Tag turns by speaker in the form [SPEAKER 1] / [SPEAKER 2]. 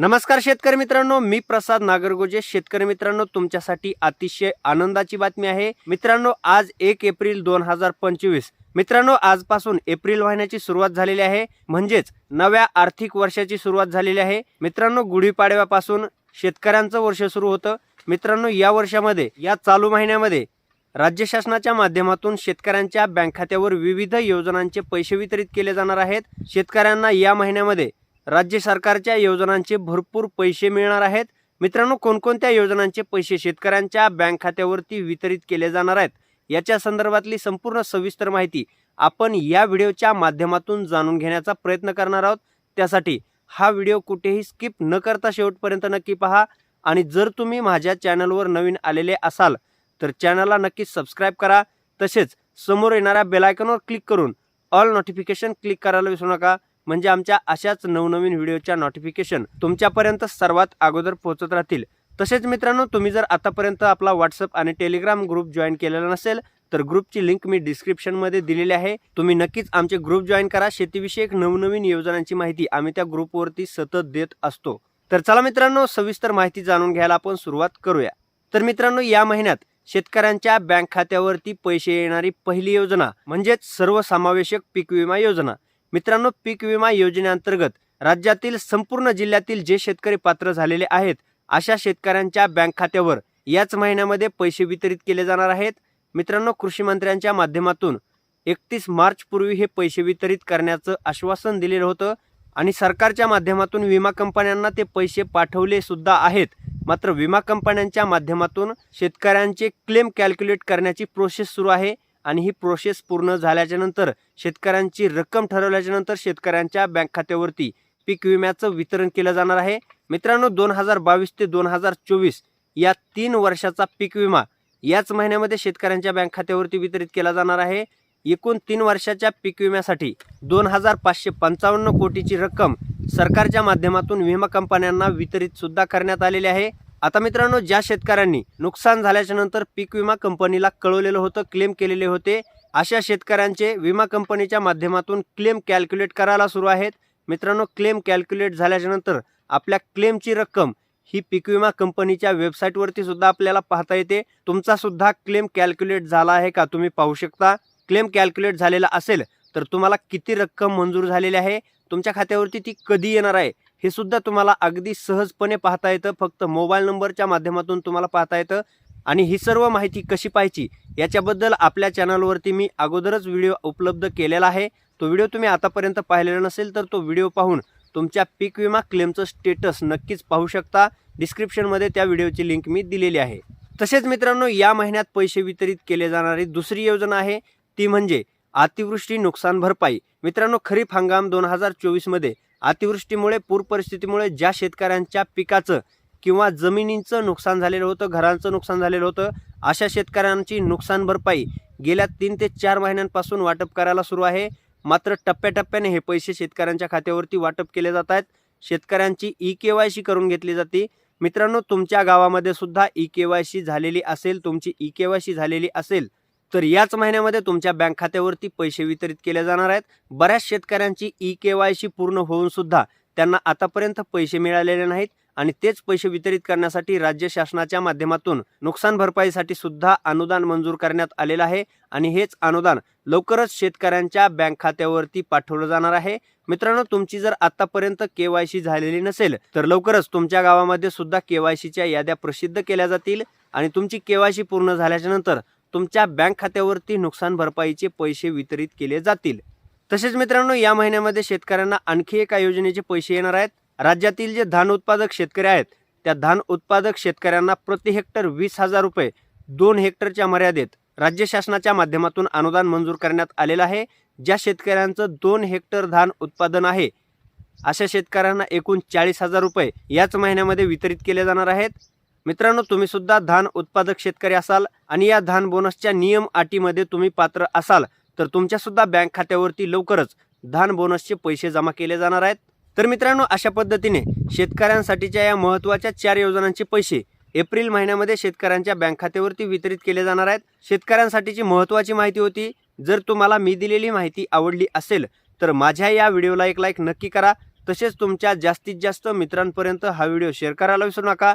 [SPEAKER 1] नमस्कार शेतकरी मित्रांनो मी प्रसाद नागरगोजे. शेतकरी मित्रांनो तुमच्यासाठी अतिशय आनंदाची बातमी आहे. मित्रांनो आज एक एप्रिल दोन हजार पंचवीस. मित्रांनो आजपासून एप्रिल महिन्याची सुरुवात झालेली आहे. म्हणजेच नव्या आर्थिक वर्षाची सुरुवात झालेली आहे. मित्रांनो गुढीपाडव्यापासून शेतकऱ्यांचं वर्ष सुरू होतं. मित्रांनो या वर्षामध्ये या चालू महिन्यामध्ये राज्य शासनाच्या माध्यमातून शेतकऱ्यांच्या बँक खात्यावर विविध योजनांचे पैसे वितरित केले जाणार आहेत. शेतकऱ्यांना या महिन्यामध्ये राज्य सरकारच्या योजनांचे भरपूर पैसे मिळणार आहेत. मित्रांनो कोणकोणत्या योजनांचे पैसे शेतकऱ्यांच्या बँक खात्यावरती वितरित केले जाणार आहेत? याच्या संदर्भातली संपूर्ण सविस्तर माहिती आपण या व्हिडिओच्या माध्यमातून जाणून घेण्याचा प्रयत्न करणार आहोत. त्यासाठी हा व्हिडिओ कुठेही स्किप न करता शेवटपर्यंत नक्की पहा आणि जर तुम्ही माझ्या चॅनलवर नवीन आलेले असाल तर चॅनलला नक्कीच सबस्क्राईब करा. तसेच समोर येणाऱ्या बेलायकनवर क्लिक करून ऑल नोटिफिकेशन क्लिक करायला विसरू नका. म्हणजे आमच्या अशाच नवनवीन व्हिडिओच्या नोटिफिकेशन तुमच्यापर्यंत सर्वात अगोदर पोहोचत राहतील. तसेच मित्रांनो तुम्ही जर आतापर्यंत आपला व्हॉट्सअप आणि टेलिग्राम ग्रुप जॉईन केलेला नसेल तर ग्रुपची लिंक मी डिस्क्रिप्शनमध्ये दिलेली आहे. तुम्ही नक्कीच आमचे ग्रुप जॉईन करा. शेतीविषयक नवनवीन योजनांची माहिती आम्ही त्या ग्रुपवरती सतत देत असतो. तर चला मित्रांनो सविस्तर माहिती जाणून घ्यायला आपण सुरुवात करूया. तर मित्रांनो या महिन्यात शेतकऱ्यांच्या बँक खात्यावरती पैसे येणारी पहिली योजना म्हणजेच सर्वसमावेशक पीक विमा योजना. मित्रांनो पीक विमा योजनेअंतर्गत राज्यातील संपूर्ण जिल्ह्यातील जे शेतकरी पात्र झालेले आहेत अशा शेतकऱ्यांच्या बँक खात्यावर याच महिन्यामध्ये पैसे वितरित केले जाणार आहेत. मित्रांनो कृषी मंत्र्यांच्या माध्यमातून एकतीस मार्चपूर्वी हे पैसे वितरित करण्याचं आश्वासन दिलेलं होतं आणि सरकारच्या माध्यमातून विमा कंपन्यांना ते पैसे पाठवले सुद्धा आहेत. मात्र विमा कंपन्यांच्या माध्यमातून शेतकऱ्यांचे क्लेम कॅल्क्युलेट करण्याची प्रोसेस सुरू आहे. आणि ही प्रोसेस पूर्ण झाल्याच्यानंतर शेतकऱ्यांची रक्कम ठरवल्याच्या नंतर शेतकऱ्यांच्या बँक खात्यावरती पीक विम्याचं वितरण केलं जाणार आहे. मित्रांनो दोन हजार बावीस ते दोन हजार चोवीस या तीन वर्षाचा पीक विमा याच महिन्यामध्ये शेतकऱ्यांच्या बँक खात्यावरती वितरित केला जाणार आहे. एकूण तीन वर्षाच्या पीक विम्यासाठी दोन हजार पाचशे पंचावन्न कोटीची रक्कम सरकारच्या माध्यमातून विमा कंपन्यांना वितरित सुद्धा करण्यात आलेली आहे. आता मित्रांनो ज्या शेतकऱ्यांनी नुकसान झाल्याच्यानंतर पीक विमा कंपनीला कळवलेलं होतं क्लेम केलेले होते अशा शेतकऱ्यांचे विमा कंपनीच्या माध्यमातून क्लेम कॅल्क्युलेट करायला सुरू आहेत. मित्रांनो क्लेम कॅल्क्युलेट झाल्याच्यानंतर आपल्या क्लेमची रक्कम ही पीक विमा कंपनीच्या वेबसाईटवरती सुद्धा आपल्याला पाहता येते. तुमचा सुद्धा क्लेम कॅल्क्युलेट झाला आहे का तुम्ही पाहू शकता. क्लेम कॅल्क्युलेट झालेला असेल तर तुम्हाला किती रक्कम मंजूर झालेली आहे? तुमच्या खात्यावरती ती कधी येणार आहे? हे सुद्धा तुम्हाला अगदी सहजपणे पाहता येतं. फक्त मोबाईल नंबरच्या माध्यमातून तुम्हाला पाहता येतं. आणि ही सर्व माहिती कशी पाहायची याच्याबद्दल आपल्या चॅनलवरती मी अगोदरच व्हिडिओ उपलब्ध केलेला आहे. तो व्हिडिओ तुम्ही आतापर्यंत पाहिलेला नसेल तर तो व्हिडिओ पाहून तुमच्या पीक विमा क्लेमचं स्टेटस नक्कीच पाहू शकता. डिस्क्रिप्शनमध्ये त्या व्हिडिओची लिंक मी दिलेली आहे. तसेच मित्रांनो या महिन्यात पैसे वितरित केले जाणारी दुसरी योजना आहे. ती म्हणजे अतिवृष्टी नुकसान भरपाई. मित्रांनो खरीप हंगाम दोन हजार चोवीसमध्ये अतिवृष्टीमुळे पूर परिस्थितीमुळे ज्या शेतकऱ्यांच्या पिकाचं किंवा जमिनींचं नुकसान झालेलं होतं घरांचं नुकसान झालेलं होतं अशा शेतकऱ्यांची नुकसान भरपाई गेल्या तीन ते चार महिन्यांपासून वाटप करायला सुरू आहे. मात्र टप्प्याटप्प्याने हे पैसे शेतकऱ्यांच्या खात्यावरती वाटप केले जात आहेत. शेतकऱ्यांची ई के वाय सी करून घेतली जाते. मित्रांनो तुमच्या गावामध्ये सुद्धा ई के वाय सी झालेली असेल तुमची ई के वाय सी झालेली असेल तर याच महिन्यामध्ये तुमच्या बँक खात्यावरती पैसे वितरित केले जाणार आहेत. बऱ्याच शेतकऱ्यांची ई के वाय सी पूर्ण होऊन सुद्धा त्यांना आतापर्यंत पैसे मिळालेले नाहीत आणि तेच पैसे वितरित करण्यासाठी राज्य शासनाच्या माध्यमातून नुकसान भरपाईसाठी सुद्धा अनुदान मंजूर करण्यात आलेलं आहे. आणि हेच अनुदान लवकरच शेतकऱ्यांच्या बँक खात्यावरती पाठवलं जाणार आहे. मित्रांनो तुमची जर आतापर्यंत केवायसी झालेली नसेल तर लवकरच तुमच्या गावामध्ये सुद्धा केवायसीच्या याद्या प्रसिद्ध केल्या जातील. आणि तुमची केवायसी पूर्ण झाल्याच्यानंतर तुमच्या बँक खात्यावरती नुकसान भरपाईचे पैसे वितरित केले जातील. तसेच मित्रांनो या महिन्यामध्ये शेतकऱ्यांना आणखी एका योजनेचे पैसे येणार आहेत. राज्यातील जे धान उत्पादक शेतकरी आहेत त्या धान उत्पादक शेतकऱ्यांना प्रति हेक्टर वीस हजार रुपये दोन हेक्टरच्या मर्यादेत राज्य शासनाच्या माध्यमातून अनुदान मंजूर करण्यात आलेलं आहे. ज्या शेतकऱ्यांचं दोन हेक्टर धान उत्पादन आहे अशा शेतकऱ्यांना एकूण चाळीस हजार रुपये याच महिन्यामध्ये वितरित केले जाणार आहेत. मित्रांनो तुम्ही सुद्धा धान उत्पादक शेतकरी असाल आणि या धान बोनसच्या नियम अटीमध्ये तुम्ही पात्र असाल तर तुमच्या सुद्धा बँक खात्यावरती लवकरच धान बोनसचे पैसे जमा केले जाणार आहेत. तर मित्रांनो अशा पद्धतीने शेतकऱ्यांसाठीच्या या महत्त्वाच्या चार योजनांचे पैसे एप्रिल महिन्यामध्ये शेतकऱ्यांच्या बँक खात्यावरती वितरित केले जाणार आहेत. शेतकऱ्यांसाठीची महत्त्वाची माहिती होती जर तुम्हाला मी दिलेली माहिती आवडली असेल तर माझ्या या व्हिडिओला एक लाईक नक्की करा. तसेच तुमच्या जास्तीत जास्त मित्रांपर्यंत हा व्हिडिओ शेअर करायला विसरू नका.